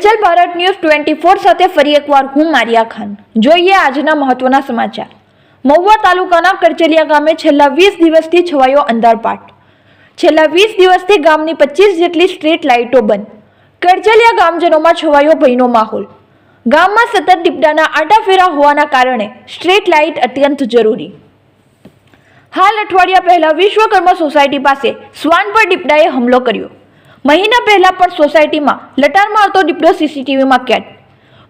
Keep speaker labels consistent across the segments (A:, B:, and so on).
A: હલચલ Bharat news twenty four સાથે ફરી એકવાર હું મારિયા ખાન. જોઈએ આજના મહત્વના સમાચાર. મહુવા તાલુકાના કરચલિયા ગામે છેલ્લા વીસ દિવસથી છવાયો અંધારપાટ. છેલ્લા વીસ દિવસથી ગામની પચીસ જેટલી સ્ટ્રીટ લાઇટો બંધ. કરચલિયા ગામજનોમાં છવાયો ભયનો માહોલ. ગામમાં સતત દીપડાના આટાફેરા હોવાના કારણે સ્ટ્રીટ લાઇટ અત્યંત જરૂરી. હાલ અઠવાડિયા પહેલા વિશ્વકર્મા સોસાયટી પાસે સ્વાન પર દીપડાએ હુમલો કર્યો. મહિના પહેલા પણ સોસાયટીમાં લટાર મારતો દીપડો સીસીટીવીમાં કેદ.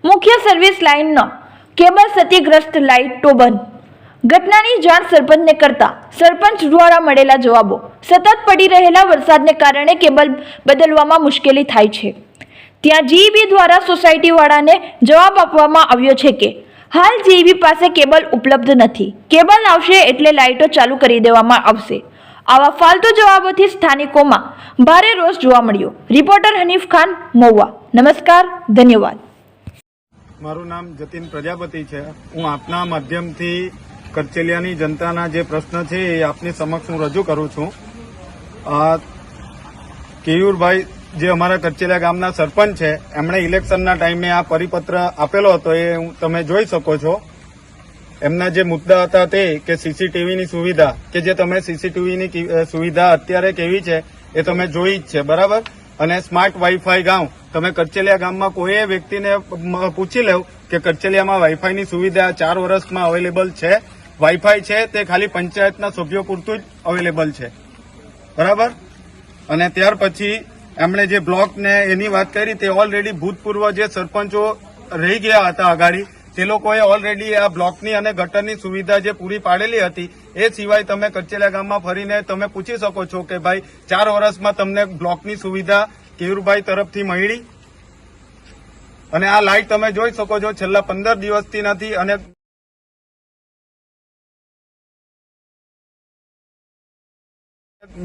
A: મુખ્ય સર્વિસ લાઇનનો કેબલ ક્ષતિગ્રસ્ત લાઇટો બંધ. ઘટનાની જાણ સરપંચને કરતા સરપંચ દ્વારા મળેલા જવાબો. સતત પડી રહેલા વરસાદને કારણે કેબલ બદલવામાં મુશ્કેલી થાય છે. ત્યાં જીઈબી દ્વારા સોસાયટીવાળાને જવાબ આપવામાં આવ્યો છે કે, હાલ જીઈબી પાસે કેબલ ઉપલબ્ધ નથી. કેબલ આવશે એટલે લાઇટો ચાલુ કરી દેવામાં આવશે. આવા ફાલતુ જવાબોથી સ્થાનિકોમાં ભારે રોષ જોવા મળ્યો. રિપોર્ટર હનીફ ખાન, મહુવા. નમસ્કાર, ધન્યવાદ.
B: મારું નામ જતીન પ્રજાપતિ છે. હું આપના માધ્યમથી કરચેલિયાની જનતાના જે પ્રશ્ન છે એ આપની સમક્ષ હું રજૂ કરું છું. કેયુરભાઈ જે અમારા કરચેલિયા ગામના સરપંચ છે, એમણે ઇલેક્શનના ટાઈમે આ પરિપત્ર આપેલો હતો એ તમે જોઈ શકો છો. એમના જે મુદ્દા હતા તે કે સીસીટીવીની સુવિધા, કે જે તમે સીસીટીવીની સુવિધા અત્યારે કેવી છે, એ તમે જોઈ જ છે, બરાબર? અને સ્માર્ટ વાઈફાઈ ગામ, તમે કરચેલિયા ગામમાં કોઈ વ્યક્તિને પૂછી લેવ કે કરચેલિયામાં વાઈફાઈની સુવિધા ચાર વર્ષમાં અવેલેબલ છે, વાઈફાઈ છે, તે ખાલી પંચાયતના સભ્યો પૂરતું જ અવેલેબલ છે. બરાબર? અને ત્યાર પછી એમણે જે બ્લોકને એની વાત કરી, તે ઓલરેડી ભૂતપૂર્વ જે સરપંચો રહી ગયા હતા અગાડી તે લોકોએ ઓલરેડી આ બ્લોકની અને ગટરની સુવિધા જે પૂરી પાડેલી હતી, એ સિવાય તમે કચેલા ગામમાં ફરીને તમે પૂછી શકો છો કે ભાઈ, ચાર વર્ષમાં તમને બ્લોકની સુવિધા કેયુરભાઈ તરફથી મળી? અને આ લાઇટ તમે જોઈ શકો છો, છેલ્લા પંદર દિવસથી નથી અને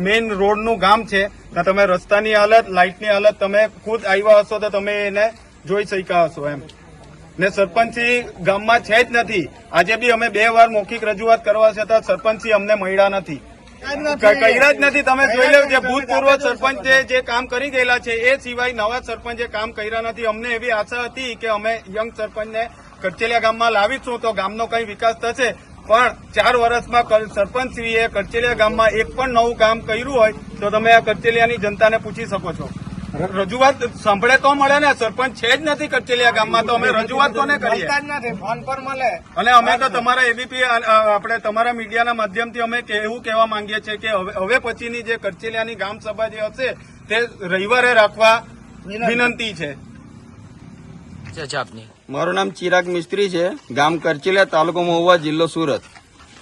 B: મેઇન રોડનું ગામ છે તમે રસ્તાની હાલત લાઇટની હાલત તમે ખુદ આવ્યા હશો તો તમે એને જોઈ શક્યા હશો એમ. ને સરપંચી ગામમાં છે જ નથી. આજે બી અમે બે વાર મૌખિક રજૂઆત કરવા છતાં સરપંચી અમને મળ્યા નથી. કર્યા જ નથી. તમે જોઈ લો જે ભૂતપૂર્વ સરપંચ જે કામ કરી ગયેલા છે એ સિવાય નવા સરપંચે કામ કર્યા નથી. અમને એવી આશા હતી કે અમે યંગ સરપંચને કરચેલિયા ગામમાં લાવીશું તો ગામનો કઈ વિકાસ થશે. પણ ચાર વર્ષમાં સરપંચશ્રીએ કરચેલિયા ગામમાં એક પણ નવું કામ કર્યું હોય તો તમે આ કરચેલિયાની જનતાને પૂછી શકો છો. રજૂઆત સાંભળે તો મળે ને સરપંચ છે જ નથી કચેલિયા ગામમાં તો અમે રજૂઆત કોને કરીએ?
C: ફોન પર મળે.
B: અને અમે તો તમારા એબીપી આપણે તમારા મીડિયાના માધ્યમથી અમે કે- એવું કહેવા માંગીએ છીએ કે હવે હવે પછીની જે કરચેલિયાની ગામ સભા જે હશે તે રવિવારે રાખવા વિનંતી. છે.
D: છે
C: મારું નામ ચિરાગ મિસ્ત્રી છે ગામ કરચીલિયા તાલુકો મહુવા જિલ્લો સુરત.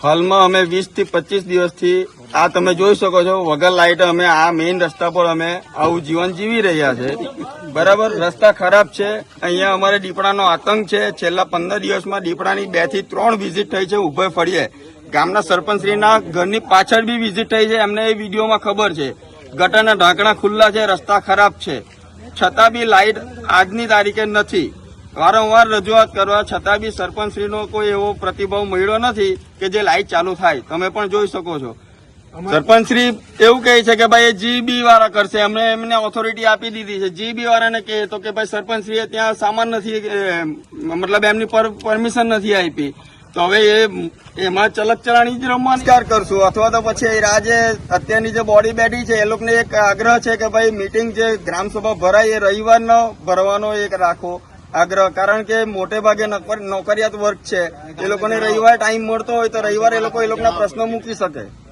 C: હાલમાં અમે વીસથી પચીસ દિવસથી આ તમે જોઈ શકો છો, વગર લાઇટ અમે, આ મેઇન રસ્તા પર અમે આવું જીવન જીવી રહ્યા છે. બરાબર, રસ્તા ખરાબ છે, અહીંયા અમારે દીપડાનો આતંક છે. છેલ્લા પંદર દિવસમાં દીપડાની બેથી ત્રણ વિઝિટ થઈ છે, ઉભય ફળીએ ગામના સરપંચશ્રીના ઘરની પાછળ બી વિઝિટ થઈ છે, એમને એ વિડીયોમાં ખબર છે. ગટરના ઢાંકણા ખુલ્લા છે, રસ્તા ખરાબ છે. છતાં બી લાઇટ આજની તારીખે નથી. વારંવાર રજૂઆત કરવા છતાં બી સરપંચશ્રીનો કોઈ એવો પ્રતિભાવ મળ્યો નથી કે જે લાઇટ ચાલુ થાય. તમે પણ જોઈ શકો છો. સરપંચશ્રી એવું કહે છે કે ભાઈ એ જીબી વાળા કરશે. એમને એમને ઓથોરિટી આપી દીધી છે. જીબી વાળાને કહે તો કે ભાઈ સરપંચશ્રીએ ત્યાં સામાન નથી મતલબ એમની પરમિશન નથી આપી. તો હવે એ એમાં ચલક ચલાણી જ રમવાની કરશું. અથવા તો પછી રાજે અત્યારની જે બોડી બેઠી છે એ લોકોને એક આગ્રહ છે કે ભાઈ મીટિંગ જે ગ્રામસભા ભરાય એ રવિવારનો ભરવાનો એક રાખો. આગ્રહ. કારણ કે મોટે ભાગે નોકર- નોકરિયાત વર્ગ છે. એ લોકોને રવિવાર ટાઈમ મળતો હોય તો રવિવારે એ લોકો એ લોકોના પ્રશ્નો મૂકી શકે.